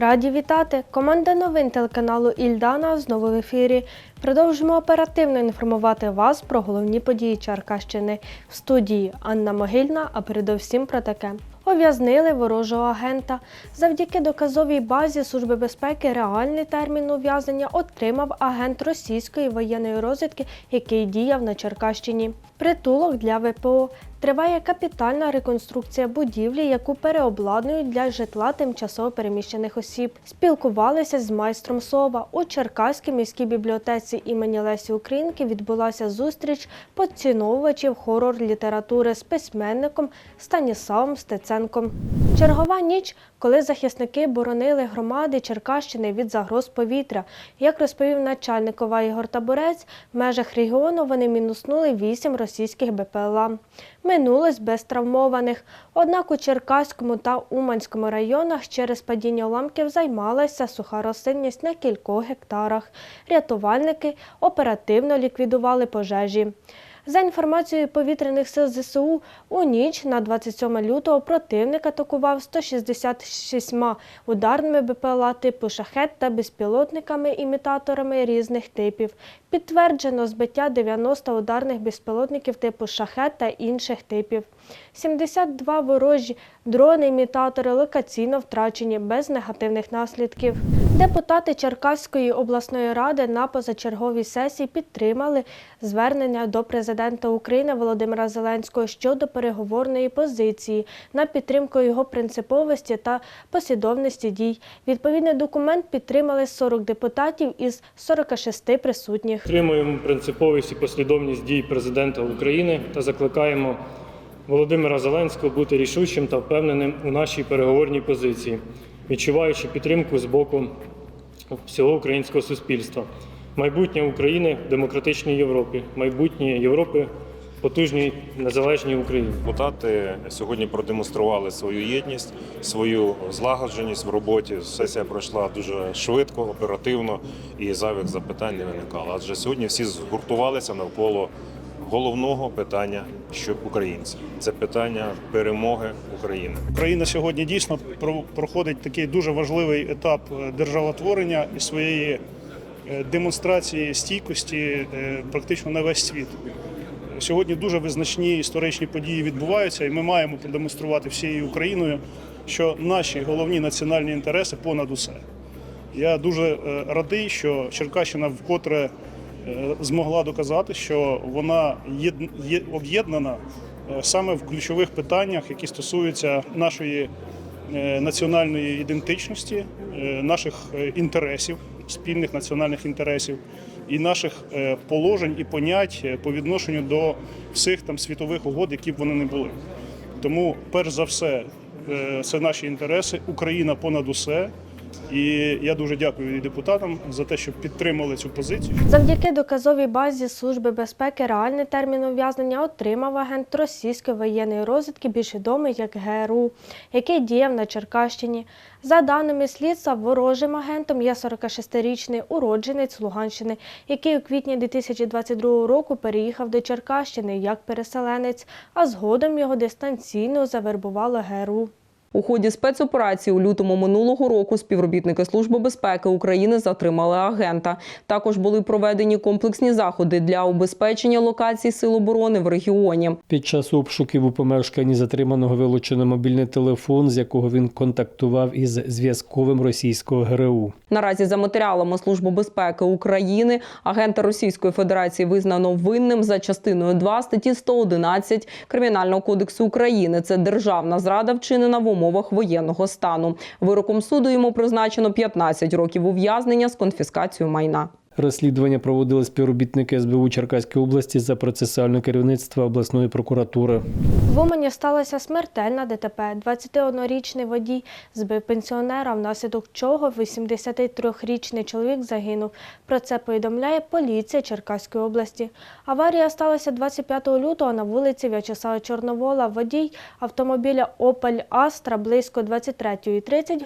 Раді вітати! Команда новин телеканалу Ільдана знову в ефірі. Продовжимо оперативно інформувати вас про головні події Черкащини. В студії Анна Могильна, а передовсім про таке. Ув'язнили ворожого агента. Завдяки доказовій базі Служби безпеки реальний термін ув'язнення отримав агент російської воєнної розвідки, який діяв на Черкащині. Притулок для ВПО. Триває капітальна реконструкція будівлі, яку переобладнують для житла тимчасово переміщених осіб. Спілкувалися з майстром Сова. У Черкаській міській бібліотеці імені Лесі Українки відбулася зустріч поціновувачів хорор-літератури з письменником Станіславом Стеценком. Чергова ніч, коли захисники боронили громади Черкащини від загроз повітря. Як розповів начальник ОВА Ігор Таборець, в межах регіону вони мінуснули вісім російських БПЛА. Минулось без травмованих. Однак у Черкаському та Уманському районах через падіння уламків займалася суха рослинність на кількох гектарах. Рятувальники оперативно ліквідували пожежі. За інформацією повітряних сил ЗСУ, у ніч на 27 лютого противник атакував 166 ударними БПЛА типу шахет та безпілотниками-імітаторами різних типів. Підтверджено збиття 90 ударних безпілотників типу шахет та інших типів. 72 ворожі дрони-імітатори локаційно втрачені без негативних наслідків. Депутати Черкаської обласної ради на позачерговій сесії підтримали звернення до президента України Володимира Зеленського щодо переговорної позиції на підтримку його принциповості та послідовності дій. Відповідний документ підтримали 40 депутатів із 46 присутніх. Підтримуємо принциповість і послідовність дій президента України та закликаємо Володимира Зеленського бути рішучим та впевненим у нашій переговорній позиції, відчуваючи підтримку з боку всього українського суспільства. Майбутнє України в демократичній Європі, майбутнє Європи потужній незалежній Україні. Депутати сьогодні продемонстрували свою єдність, свою злагодженість в роботі. Сесія пройшла дуже швидко, оперативно і зайвих запитань не виникало. Адже сьогодні всі згуртувалися навколо головного питання, що українці це питання перемоги України. Україна сьогодні дійсно проходить такий дуже важливий етап е, державотворення і своєї е, демонстрації стійкості е, практично на весь світ. Сьогодні дуже визначні історичні події відбуваються, і ми маємо продемонструвати всією Україною, що наші головні національні інтереси понад усе. Я дуже радий, що Черкащина вкотре змогла доказати, що вона є об'єднана е, саме в ключових питаннях, які стосуються нашої е, національної ідентичності, е, наших е, інтересів, спільних національних інтересів і наших е, положень і понять е, по відношенню до всіх там світових угод, які б вони не були. Тому, перш за все, е, це наші інтереси, Україна понад усе. І я дуже дякую депутатам за те, що підтримали цю позицію. Завдяки доказовій базі Служби безпеки реальний термін ув'язнення отримав агент російської воєнної розвідки, більш відомий як ГРУ, який діяв на Черкащині. За даними слідства, ворожим агентом є 46-річний уродженець Луганщини, який у квітні 2022 року переїхав до Черкащини як переселенець, а згодом його дистанційно завербувало ГРУ. У ході спецоперації у лютому минулого року співробітники Служби безпеки України затримали агента. Також були проведені комплексні заходи для убезпечення локацій сил оборони в регіоні. Під час обшуків у помешканні затриманого вилучено мобільний телефон, з якого він контактував із зв'язковим російського ГРУ. Наразі за матеріалами Служби безпеки України агента Російської Федерації визнано винним за частиною 2 статті 111 Кримінального кодексу України. Це державна зрада вчинена в умовах воєнного стану. Вироком суду йому призначено 15 років ув'язнення з конфіскацією майна. Розслідування проводили співробітники СБУ Черкаської області за процесуальне керівництво обласної прокуратури. В Умані сталося смертельна ДТП. 21-річний водій збив пенсіонера, внаслідок чого 83-річний чоловік загинув. Про це повідомляє поліція Черкаської області. Аварія сталася 25 лютого на вулиці В'ячеслава Чорновола. Водій автомобіля Opel Astra близько 23.30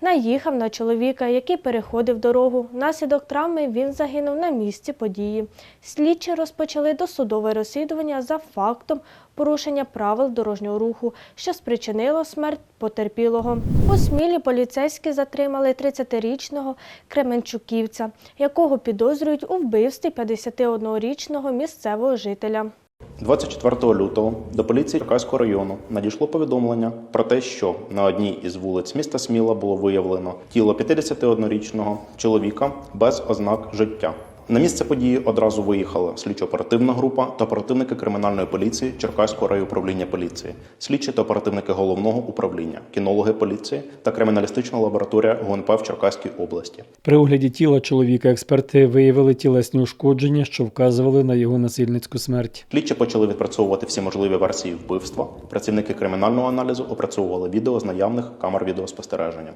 наїхав на чоловіка, який переходив дорогу. Внаслідок травми він загинув на місці події. Слідчі розпочали досудове розслідування за фактом порушення правил дорожнього руху, що спричинило смерть потерпілого. У Смілі поліцейські затримали 30-річного Кременчуківця, якого підозрюють у вбивстві 51-річного місцевого жителя. 24 лютого до поліції Черкаського району надійшло повідомлення про те, що на одній із вулиць міста Сміла було виявлено тіло 51-річного чоловіка без ознак життя. На місце події одразу виїхала слідчо-оперативна група та оперативники кримінальної поліції Черкаського райуправління поліції, слідчі та оперативники головного управління, кінологи поліції та криміналістична лабораторія ГУНП в Черкаській області. При огляді тіла чоловіка експерти виявили тілесні ушкодження, що вказували на його насильницьку смерть. Слідчі почали відпрацьовувати всі можливі версії вбивства. Працівники кримінального аналізу опрацьовували відео з наявних камер відеоспостереження.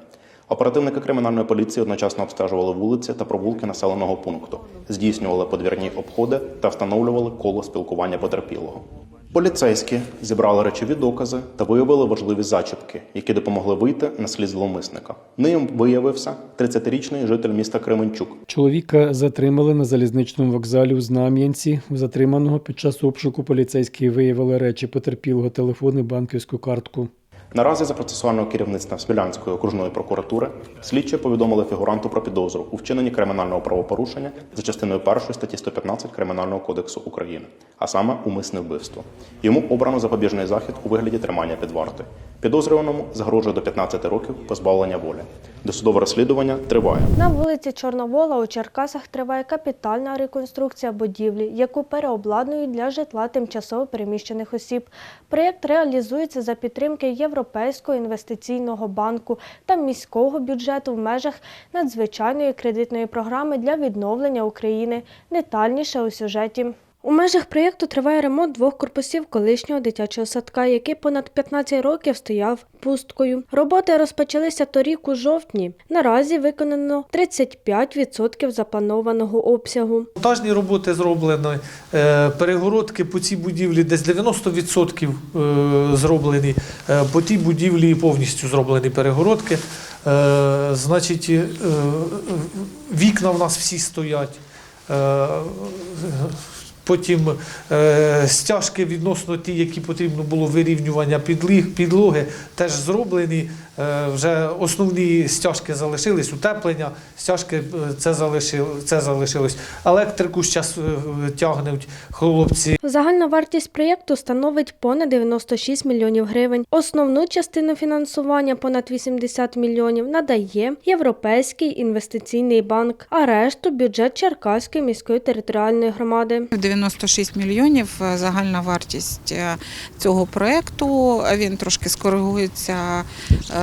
Оперативники кримінальної поліції одночасно обстежували вулиці та провулки населеного пункту, здійснювали подвірні обходи та встановлювали коло спілкування потерпілого. Поліцейські зібрали речові докази та виявили важливі зачіпки, які допомогли вийти на слід зловмисника. Ним виявився 30-річний житель міста Кременчук, Чоловіка затримали на залізничному вокзалі у Знам'янці. Затриманого під час обшуку поліцейські виявили речі потерпілого телефон і банківську картку. Наразі за процесуального керівництва Смілянської окружної прокуратури слідчі повідомили фігуранту про підозру у вчиненні кримінального правопорушення за частиною 1 статті 115 Кримінального кодексу України, а саме умисне вбивство. Йому обрано запобіжний захід у вигляді тримання під вартою. Підозрюваному загрожує до 15 років позбавлення волі. Досудове розслідування триває. На вулиці Чорновола у Черкасах триває капітальна реконструкція будівлі, яку переобладнують для житла тимчасово переміщених осіб. Проєкт реалізується за підтримки Європейського інвестиційного банку та міського бюджету в межах надзвичайної кредитної програми для відновлення України. Детальніше у сюжеті. У межах проєкту триває ремонт двох корпусів колишнього дитячого садка, який понад 15 років стояв пусткою. Роботи розпочалися торік у жовтні. Наразі виконано 35% запланованого обсягу. Монтажні роботи зроблені, е, перегородки по цій будівлі десь 90% е, зроблені, е, по тій будівлі повністю зроблені перегородки. Значить, вікна в нас всі стоять. Потім е, стяжки відносно ті, які потрібно було вирівнювання підліг, підлоги, теж зроблені. Е, вже основні стяжки залишились, утеплення, стяжки е, це, залишил, це залишилось. Електрику зараз тягнуть хлопці. Загальна вартість проєкту становить понад 96 мільйонів гривень. Основну частину фінансування понад 80 мільйонів надає Європейський інвестиційний банк, а решту бюджет Черкаської міської територіальної громади. 96 мільйонів е, загальна вартість е, цього проекту. Він трошки скоригується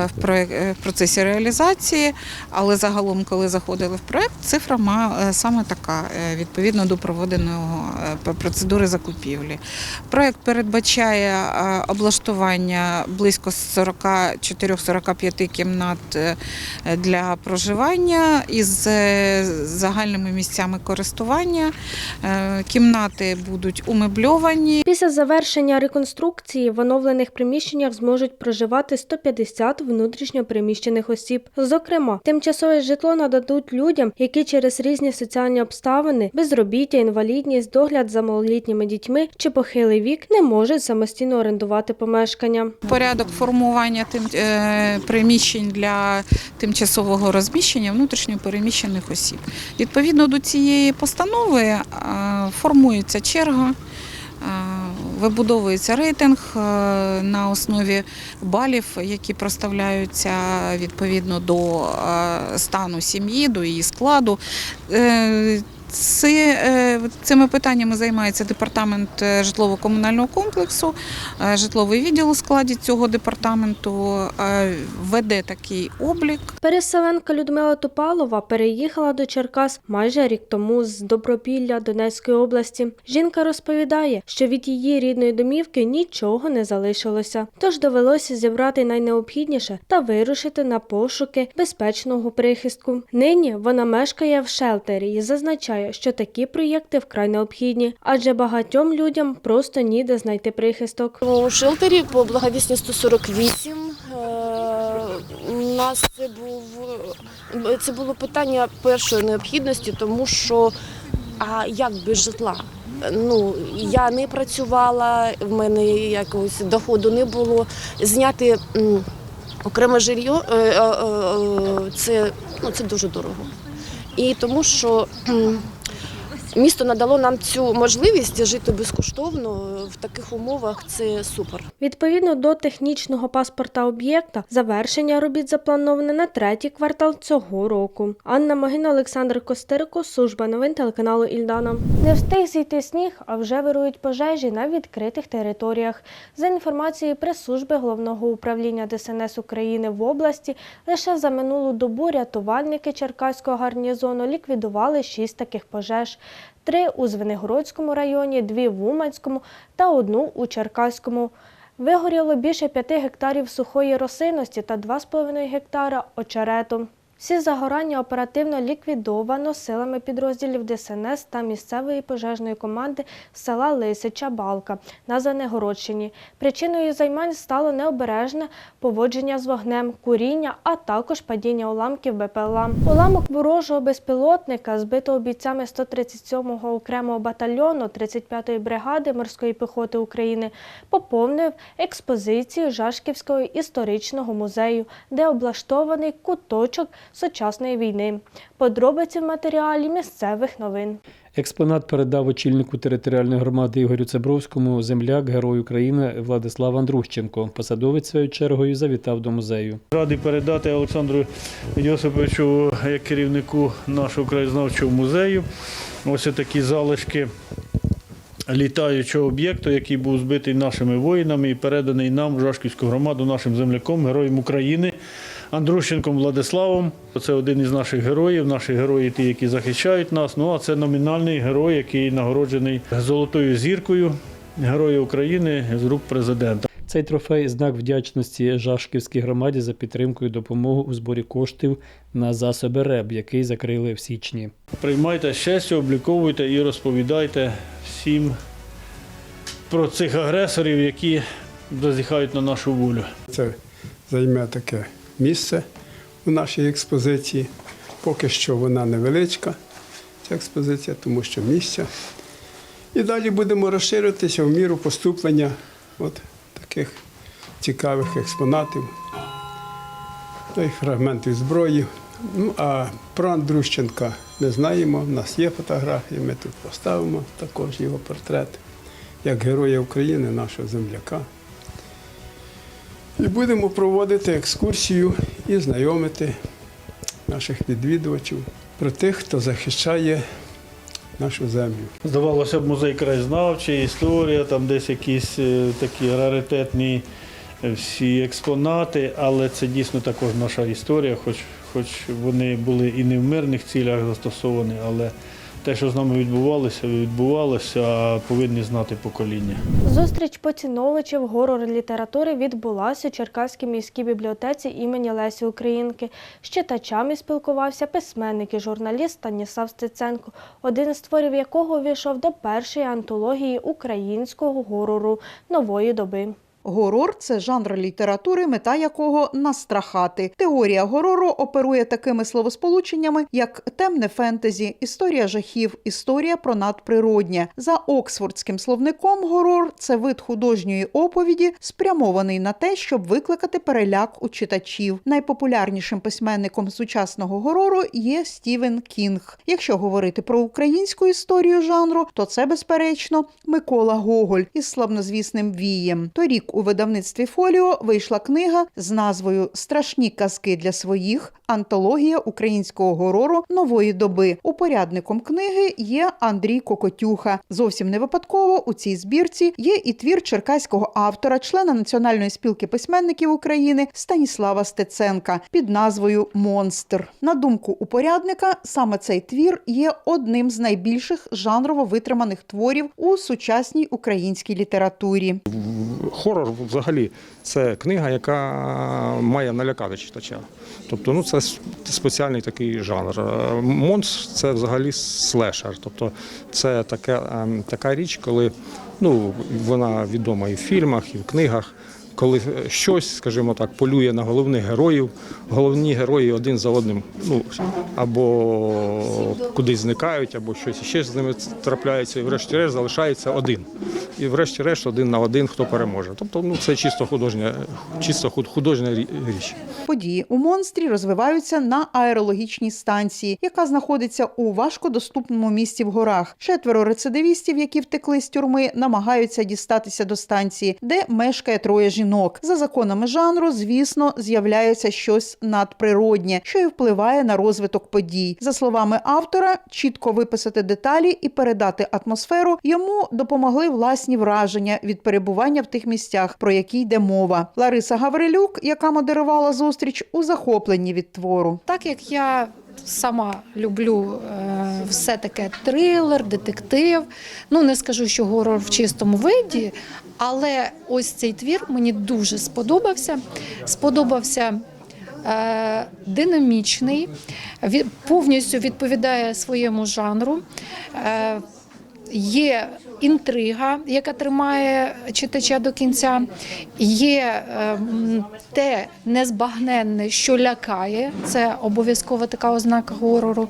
е, в е, процесі реалізації, але загалом, коли заходили в проект, цифра е, саме така е, відповідно до проведеного процедури закупівлі. Проект передбачає облаштування близько 44-45 кімнат для проживання із загальними місцями користування. Кімнати будуть умебльовані. Після завершення реконструкції в оновлених приміщеннях зможуть проживати 150 внутрішньо переміщених осіб. Зокрема, тимчасове житло нададуть людям, які через різні соціальні обставини, безробіття, інвалідність, догляд за малолітніми дітьми чи похилий вік не можуть самостійно орендувати помешкання. Порядок формування тим, е, приміщень для тимчасового розміщення внутрішньо переміщених осіб. Відповідно до цієї постанови е, формується черга. Е, Вибудовується рейтинг е, на основі балів, які проставляються відповідно до е, стану сім'ї, до її складу. Е, цими питаннями займається департамент е, житлово-комунального комплексу, е, житловий відділ у складі цього департаменту веде такий облік. Переселенка Людмила Топалова переїхала до Черкас майже рік тому з Добропілля Донецької області. Жінка розповідає, що від її рідної домівки нічого не залишилося, тож довелося зібрати найнеобхідніше та вирушити на пошуки безпечного прихистку. Нині вона мешкає в шелтері і зазначає, що такі проєкти вкрай необхідні, адже багатьом людям просто ніде знайти прихисток. У шелтері по благовісні 148 е, нас це був це було питання першої необхідності, тому що а як без житла? Ну я не працювала, в мене якогось доходу не було. Зняти окреме жилье е, е, це, ну, це дуже дорого. І тому що місто надало нам цю можливість жити безкоштовно в таких умовах. Це супер. Відповідно до технічного паспорта об'єкта, завершення робіт заплановане на третій квартал цього року. Анна Могина, Олександр Костерко, служба новин телеканалу Ільдана. Не встиг зійти сніг, а вже вирують пожежі на відкритих територіях. За інформацією прес-служби головного управління ДСНС України в області, лише за минулу добу рятувальники Черкаського гарнізону ліквідували шість таких пожеж. Три у Звенигородському районі, дві в Уманському та одну у Черкаському. Вигоріло більше 5 гектарів сухої рослинності та 2,5 гектара очерету. Всі загорання оперативно ліквідовано силами підрозділів ДСНС та місцевої пожежної команди села Лисича Балка на Занегородщині. Причиною займань стало необережне поводження з вогнем, куріння, а також падіння уламків БПЛА. Уламок ворожого безпілотника, збитого бійцями 137-го окремого батальйону 35-ї бригади морської піхоти України, поповнив експозицію Жашківського історичного музею, де облаштований куточок сучасної війни. Подробиці в матеріалі місцевих новин. Експонат передав очільнику територіальної громади Ігорю Цебровському земляк, герой України Владислав Андрущенко. Посадовець своєю чергою завітав до музею. Радий передати Олександру Йосиповичу як керівнику нашого краєзнавчого музею. Ось такі залишки літаючого об'єкту, який був збитий нашими воїнами і переданий нам в Жашківську громаду нашим земляком, героєм України Андрущенком Владиславом. Це один із наших героїв, наші герої, ті, які захищають нас. Ну а це номінальний герой, який нагороджений золотою зіркою Героя України з рук президента. Цей трофей знак вдячності Жашківській громаді за підтримку і допомогу у зборі коштів на засоби РЕБ, який закрили в січні. Приймайте щастя, обліковуйте і розповідайте всім про цих агресорів, які зазіхають на нашу волю. Це займе таке місце у нашій експозиції. Поки що вона невеличка, ця експозиція, тому що місця. І далі будемо розширюватися в міру поступлення от таких цікавих експонатів, та й фрагментів зброї. Ну, а про Андрущенка не знаємо. У нас є фотографії, ми тут поставимо також його портрет як Героя України, нашого земляка. І будемо проводити екскурсію і знайомити наших відвідувачів про тих, хто захищає нашу землю. Здавалося б, музей краєзнавчий, історія, там десь якісь е, такі раритетні е, всі експонати, але це дійсно також наша історія, хоч, хоч вони були і не в мирних цілях застосовані, але те, що з нами відбувалося, відбувалося, повинні знати покоління. Зустріч поціновувачів горор літератури відбулася у Черкаській міській бібліотеці імені Лесі Українки. З читачами спілкувався письменник і журналіст Станіслав Стеценко, один з творів якого увійшов до першої антології українського горору нової доби. Горор це жанр літератури, мета якого настрахати. Теорія горору оперує такими словосполученнями, як темне фентезі, історія жахів, історія про надприроднє. За Оксфордським словником горор це вид художньої оповіді, спрямований на те, щоб викликати переляк у читачів. Найпопулярнішим письменником сучасного горору є Стівен Кінг. Якщо говорити про українську історію жанру, то це безперечно Микола Гоголь із славнозвісним вієм. Торік у видавництві Фоліо вийшла книга з назвою Страшні казки для своїх. Антологія українського горору нової доби. Упорядником книги є Андрій Кокотюха. Зовсім не випадково у цій збірці є і твір черкаського автора, члена Національної спілки письменників України Станіслава Стеценка під назвою Монстр. На думку упорядника, саме цей твір є одним з найбільших жанрово витриманих творів у сучасній українській літературі. Хорор взагалі це книга, яка має налякати читача. Тобто, ну це спеціальний такий жанр. Е, Монстр це взагалі слешер. Тобто це таке, ем, така річ, коли ну, вона відома і в фільмах, і в книгах. коли щось, скажімо так, полює на головних героїв, головні герої один за одним ну, або кудись зникають, або щось ще з ними трапляється, і врешті-решт залишається один. І врешті-решт один на один хто переможе. Тобто ну, це чисто художня, чисто худ- художня річ. Події у монстрі розвиваються на аерологічній станції, яка знаходиться у важкодоступному місці в горах. Четверо рецидивістів, які втекли з тюрми, намагаються дістатися до станції, де мешкає троє жінок. За законами жанру, звісно, з'являється щось надприроднє, що й впливає на розвиток подій. За словами автора, чітко виписати деталі і передати атмосферу йому допомогли власні враження від перебування в тих місцях, про які йде мова. Лариса Гаврилюк, яка модерувала зустріч, у захопленні від твору. Так як я сама люблю е, все таке трилер, детектив. Ну не скажу, що горор в чистому виді, але ось цей твір мені дуже сподобався. Сподобався. е, Динамічний, повністю відповідає своєму жанру. Е, Є інтрига, яка тримає читача до кінця, є ем, те незбагненне, що лякає, це обов'язково така ознака горору.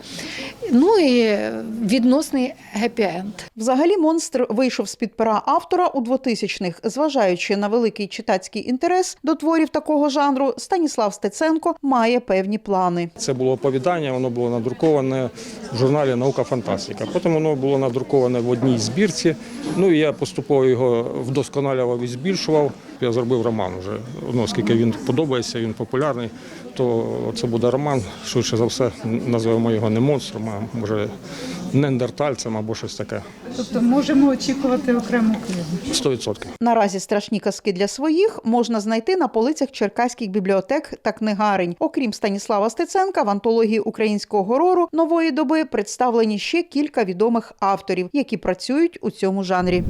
Ну і відносний гепі-енд. Взагалі, монстр вийшов з під пера автора у 2000-х. Зважаючи на великий читацький інтерес до творів такого жанру, Станіслав Стеценко має певні плани. Це було оповідання, воно було надруковане в журналі Наука фантастика. Потім воно було надруковане в одній збірці. Ну і я поступово його вдосконалював і збільшував. Я зробив роман вже. Ну, оскільки він подобається, він популярний, то це буде роман. Швидше за все, називаємо його не монстром, а може нендертальцем або щось таке. Тобто можемо очікувати окрему книгу. 100%. Наразі страшні казки для своїх можна знайти на полицях черкаських бібліотек та книгарень. Окрім Станіслава Стеценка, в антології українського горору нової доби представлені ще кілька відомих авторів, які працюють у цьому жанрі.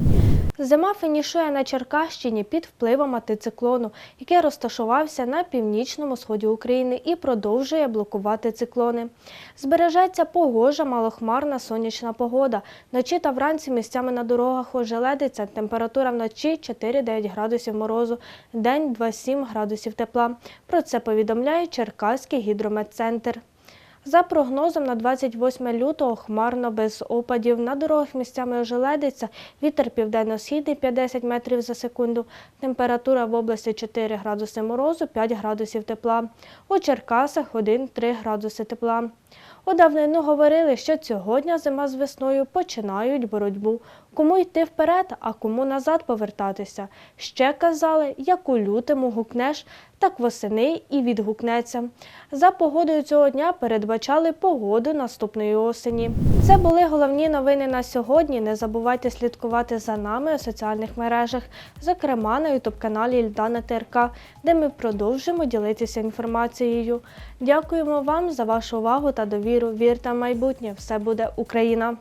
Зима фінішує на Черкащині під впливом антициклону, який розташувався на північному сході України і продовжує блокувати циклони. Збережеться погожа, малохмарна сонячна погода. Вночі та вранці місцями на дорогах ожеледиться. Температура вночі 4-9 градусів морозу, день 2-7 градусів тепла. Про це повідомляє Черкаський гідрометцентр. За прогнозом на 28 лютого хмарно без опадів. На дорогах місцями ожеледиться. Вітер південно-східний 50 метрів за секунду. Температура в області 4 градуси морозу, 5 градусів тепла. У Черкасах 1-3 градуси тепла. У давнину говорили, що цього дня зима з весною починають боротьбу. Кому йти вперед, а кому назад повертатися. Ще казали, як у лютому гукнеш, так восени і відгукнеться. За погодою цього дня передбачали погоду наступної осені. Це були головні новини на сьогодні. Не забувайте слідкувати за нами у соціальних мережах, зокрема на ютуб-каналі Ільдана ТРК, де ми продовжимо ділитися інформацією. Дякуємо вам за вашу увагу та довіру. Вірте в майбутнє. Все буде Україна!